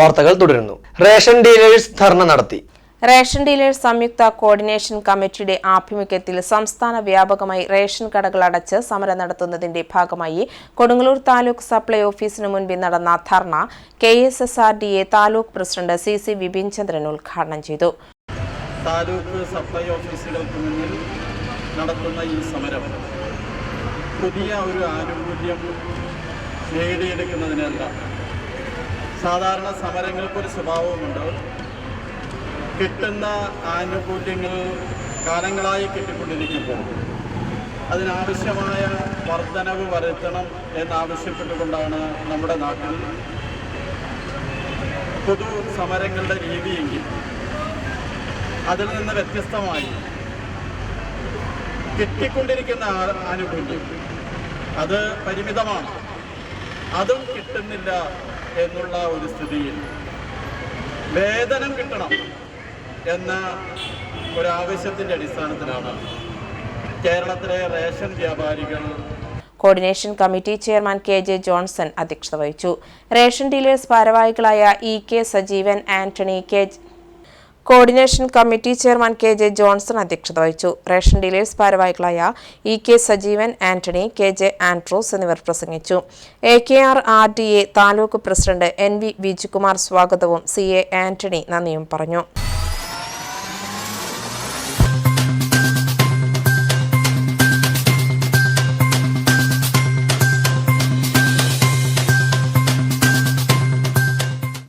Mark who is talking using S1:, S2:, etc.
S1: വാർത്തകൾ തുടരുന്നു. Ration dealers ധർണ നടത്തി.
S2: റേഷൻ ഡീലേഴ്സ് സംയുക്ത കോർഡിനേഷൻ കമ്മിറ്റിയുടെ ആഭിമുഖ്യത്തിൽ സംസ്ഥാന വ്യാപകമായി റേഷൻ കടകൾ അടച്ച് സമരം നടത്തുന്നതിന്റെ ഭാഗമായി കൊടുങ്ങല്ലൂർ താലൂക്ക് സപ്ലൈ ഓഫീസിന് മുൻപിൽ നടന്ന ധർണ K S S R D A taluk president C C Vipin Chandran ഉദ്ഘാടനം ചെയ്തു.
S3: താലൂക്ക് സപ്ലൈ ഓഫീസുകൾക്ക് മുന്നിൽ നടത്തുന്ന ഈ സമരം പുതിയ ഒരു ആനുകൂല്യം നേടിയെടുക്കുന്നതിനല്ല സാധാരണ സമരങ്ങൾക്കൊരു സ്വഭാവമുണ്ട് കിട്ടുന്ന ആനുകൂല്യങ്ങൾ കാലങ്ങളായി കിട്ടിക്കൊണ്ടിരിക്കുമ്പോൾ അതിനാവശ്യമായ വർധനവ് വരുത്തണം എന്നാവശ്യപ്പെട്ടുകൊണ്ടാണ് നമ്മുടെ നാട്ടിൽ പൊതു സമരങ്ങളുടെ രീതിയെങ്കിൽ അതിൽ നിന്ന് വ്യത്യസ്തമായി കിട്ടിക്കൊണ്ടിരിക്കുന്ന ആനുകൂല്യം അത് പരിമിതമാണ്. അതും കിട്ടുന്നില്ല എന്നുള്ള ഒരു സ്ഥിതിയിൽ വേതനം കിട്ടണം എന്ന ഒരാവശ്യത്തിന്റെ അടിസ്ഥാനത്തിലാണ് കേരളത്തിലെ റേഷൻ വ്യാപാരികൾ
S2: coordination committee chairman K J Johnson അധ്യക്ഷത വഹിച്ചു. റേഷൻ ഡീലേഴ്സ് ഭാരവാഹികളായ E K Sajeevan Antony K coordination committee chairman K J Johnson അധ്യക്ഷത വഹിച്ചു. റേഷൻ ഡീലേഴ്സ് ഭാരവാഹികളായ E K Sajeevan Antony K J Andrews എന്നിവർ പ്രസംഗിച്ചു. A K R R D A taluk president N V Vijukumar സ്വാഗതവും C A Antony നന്ദിയും പറഞ്ഞു.